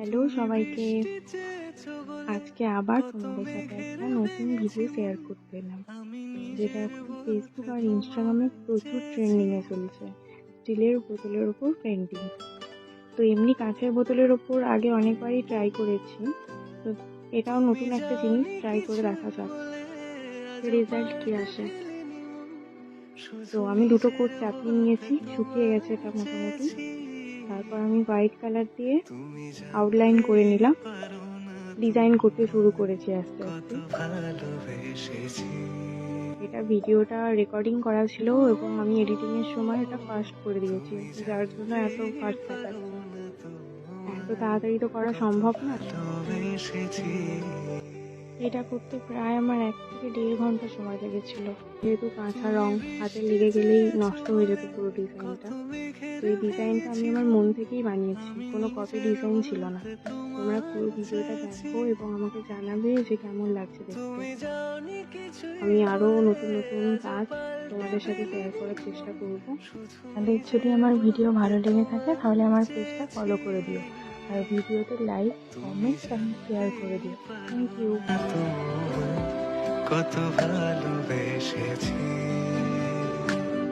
Hello সবাইকে। আজকে আবার তোমাদের সাথে একটা নতুন ভিডিও শেয়ার করতে এলাম, যেটা এখন ফেসবুক আর ইনস্টাগ্রামে প্রচুর ট্রেন্ডিংয়ে চলছে। স্টিলের বোতলের ওপর পেন্টিং তো এমনি কাঁচের বোতলের ওপর আগে অনেকবারই ট্রাই করেছি, তো এটাও নতুন একটা জিনিস ট্রাই করে দেখা যাক রেজাল্ট কী আসে। তো আমি দুটো কোট চাপিয়ে নিয়েছি, শুকিয়ে গেছে এটা মোটামুটি। তারপর আমি হোয়াইট কালার দিয়ে আউটলাইন করে নিলাম। ডিজাইন করতে শুরু করেছি আস্তে আস্তে। এটা ভিডিওটা রেকর্ডিং করা ছিল এবং আমি এডিটিং এর সময় এটা ফাস্ট করে দিয়েছি। যার জন্য এত ফাস্ট এত তাড়াতাড়ি তো করা সম্ভব না। এটা করতে প্রায় আমার এক থেকে দেড় ঘণ্টা সময় লেগেছিল। যেহেতু কাঁচা রং হাতে লেগে গেলেই নষ্ট হয়ে যেত পুরো ডিজাইনটা তো এই ডিজাইনটা আমি আমার মন থেকেই বানিয়েছি। কোনো কপি ডিজাইন ছিল না। তোমরা পুরো ভিডিওটা দেখো এবং আমাকে জানাবে যে কেমন লাগছে আমি আরও নতুন নতুন কাজ তোমাদের সাথে শেয়ার করার চেষ্টা করব। তাহলে যদি আমার ভিডিও ভালো লেগে থাকে, তাহলে আমার পেজটা ফলো করে দিও। আর ভিডিওতে লাইক কমেন্ট এবং শেয়ার করে দিও। থ্যাংক ইউ কত ভালোবেসেছি।